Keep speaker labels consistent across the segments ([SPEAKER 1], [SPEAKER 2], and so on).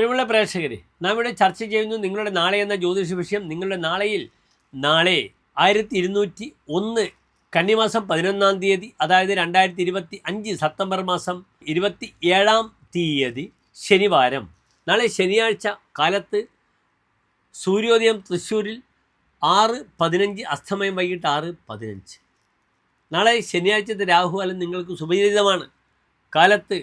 [SPEAKER 1] പ്രിയമുള്ള പ്രേക്ഷകരെ നാം ഇവിടെ ചർച്ച ചെയ്യുന്നു നിങ്ങളുടെ നാളെ എന്ന ജ്യോതിഷ വിഷയം. നിങ്ങളുടെ നാളെയിൽ നാളെ ആയിരത്തി ഇരുന്നൂറ്റി ഒന്ന് കന്നിമാസം പതിനൊന്നാം തീയതി അതായത് രണ്ടായിരത്തി ഇരുപത്തി അഞ്ച് സെപ്റ്റംബർ മാസം ഇരുപത്തി ഏഴാം തീയതി ശനിവാരം. നാളെ ശനിയാഴ്ച കാലത്ത് സൂര്യോദയം തൃശ്ശൂരിൽ ആറ് പതിനഞ്ച് അസ്തമയം വൈകിട്ട് ആറ് പതിനഞ്ച്. നാളെ ശനിയാഴ്ചത്തെ രാഹുകാലം നിങ്ങൾക്ക് സുപരിചിതമാണ്. കാലത്ത്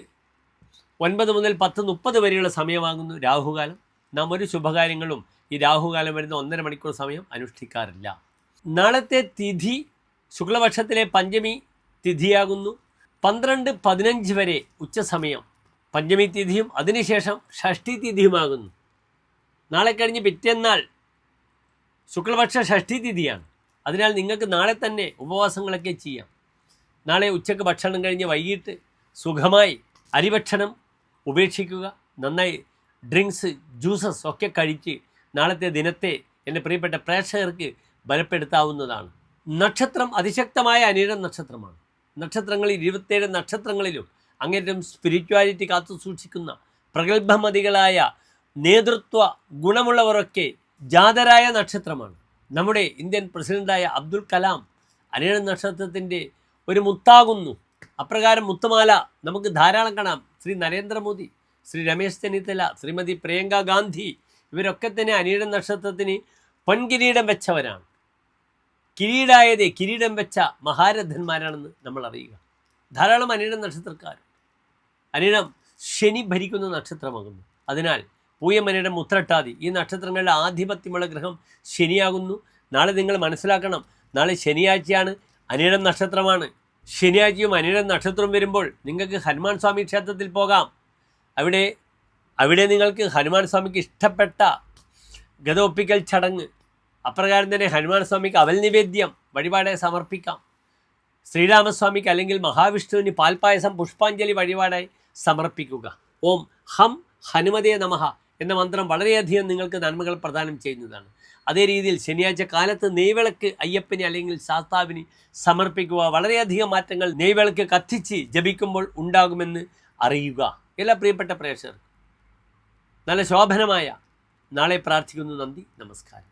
[SPEAKER 1] ഒൻപത് മുതൽ പത്ത് മുപ്പത് വരെയുള്ള സമയമാകുന്നു രാഹുകാലം. നാം ഒരു ശുഭകാര്യങ്ങളും ഈ രാഹുകാലം വരുന്ന ഒന്നര മണിക്കൂർ സമയം അനുഷ്ഠിക്കാറില്ല. നാളത്തെ തിഥി ശുക്ലപക്ഷത്തിലെ പഞ്ചമി തിഥിയാകുന്നു. പന്ത്രണ്ട് പതിനഞ്ച് വരെ ഉച്ചസമയം പഞ്ചമി തിഥിയും അതിനുശേഷം ഷഷ്ടി തിഥിയുമാകുന്നു. നാളെ കഴിഞ്ഞ് പിറ്റേന്നാൾ ശുക്ലപക്ഷ ഷഷ്ടി തിഥിയാണ്. അതിനാൽ നിങ്ങൾക്ക് നാളെ തന്നെ ഉപവാസങ്ങളൊക്കെ ചെയ്യാം. നാളെ ഉച്ചയ്ക്ക് ഭക്ഷണം കഴിഞ്ഞ് വൈകിട്ട് സുഖമായി അരിഭക്ഷണം ഉപേക്ഷിക്കുക. നന്നായി ഡ്രിങ്ക്സ് ജ്യൂസസ് ഒക്കെ കഴിച്ച് നാളത്തെ ദിനത്തെ എന്റെ പ്രിയപ്പെട്ട പ്രേക്ഷകർക്ക് ബലപ്പെടുത്താവുന്നതാണ്. നക്ഷത്രം അതിശക്തമായ അനിഴം നക്ഷത്രമാണ്. നക്ഷത്രങ്ങളിൽ ഇരുപത്തേഴ് നക്ഷത്രങ്ങളിലും അങ്ങേറ്റം സ്പിരിച്വാലിറ്റി കാത്തു സൂക്ഷിക്കുന്ന പ്രഗത്ഭമതികളായ നേതൃത്വ ഗുണമുള്ളവരൊക്കെ ജാതരായ നക്ഷത്രമാണ്. നമ്മുടെ ഇന്ത്യൻ പ്രസിഡന്റായ അബ്ദുൽ കലാം അനിഴം നക്ഷത്രത്തിന്റെ ഒരു മുത്താകുന്നു. അപ്രകാരം മുത്തുമാല നമുക്ക് ധാരാളം കാണാം. ശ്രീ നരേന്ദ്രമോദി ശ്രീ രമേശ് ചെന്നിത്തല ശ്രീമതി പ്രിയങ്ക ഗാന്ധി ഇവരൊക്കെ തന്നെ അനിഴം നക്ഷത്രത്തിന് പൊൻകിരീടം വെച്ചവരാണ്. കിരീടായത് കിരീടം വെച്ച മഹാരഥന്മാരാണെന്ന് നമ്മൾ അറിയുക. ധാരാളം അനിഴം നക്ഷത്രക്കാർ അനിഴം ശനി ഭരിക്കുന്ന നക്ഷത്രമാകുന്നു. അതിനാൽ പൂയമനയുടെ മുത്രട്ടാതി ഈ നക്ഷത്രങ്ങളുടെ ആധിപത്യമുള്ള ഗ്രഹം ശനിയാകുന്നു. നാളെ നിങ്ങൾ മനസ്സിലാക്കണം നാളെ ശനിയാഴ്ചയാണ് അനിഴം നക്ഷത്രമാണ്. ശനിയാഴ്ചയും അനിഴം നക്ഷത്രം വരുമ്പോൾ നിങ്ങൾക്ക് ഹനുമാൻ സ്വാമി ക്ഷേത്രത്തിൽ പോകാം. അവിടെ അവിടെ നിങ്ങൾക്ക് ഹനുമാൻ സ്വാമിക്ക് ഇഷ്ടപ്പെട്ട ഗതയൊപ്പിക്കൽ ചടങ്ങ്. അപ്രകാരം തന്നെ ഹനുമാൻ സ്വാമിക്ക് അവൽ നിവേദ്യം വഴിപാടെ സമർപ്പിക്കാം. ശ്രീരാമസ്വാമിക്ക് അല്ലെങ്കിൽ മഹാവിഷ്ണുവിന് പാൽപ്പായസം പുഷ്പാഞ്ജലി വഴിപാടായി സമർപ്പിക്കുക. ഓം ഹം ഹനുമതേ നമഃ എന്ന മന്ത്രം വളരെയധികം നിങ്ങൾക്ക് നന്മകൾ പ്രദാനം ചെയ്യുന്നതാണ്. അതേ രീതിയിൽ ശനിയാഴ്ച കാലത്ത് നെയ്വിളക്ക് അയ്യപ്പനെ അല്ലെങ്കിൽ ശാസ്താവിന് സമർപ്പിക്കുക വളരെയധികം മാറ്റങ്ങൾ നെയ്വിളക്ക് കത്തിച്ച് ജപിക്കുമ്പോൾ ഉണ്ടാകുമെന്ന് അറിയുക. എല്ലാ പ്രിയപ്പെട്ട പ്രേക്ഷകർ നല്ല ശോഭനമായ നാളെ പ്രാർത്ഥിക്കുന്നു നന്ദി നമസ്കാരം.